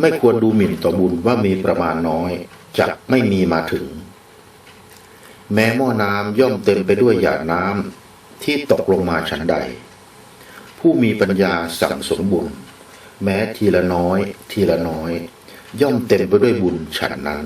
ไม่ควรดูหมิ่นต่อบุญว่ามีประมาณน้อยจะไม่มีมาถึง แม้หม้อน้ำย่อมเต็มไปด้วยหยาดน้ำที่ตกลงมาชั้นใด ผู้มีปัญญาสั่งสมบุญ แม้ทีละน้อย ทีละน้อย ย่อมเต็มไปด้วยบุญฉันนั้น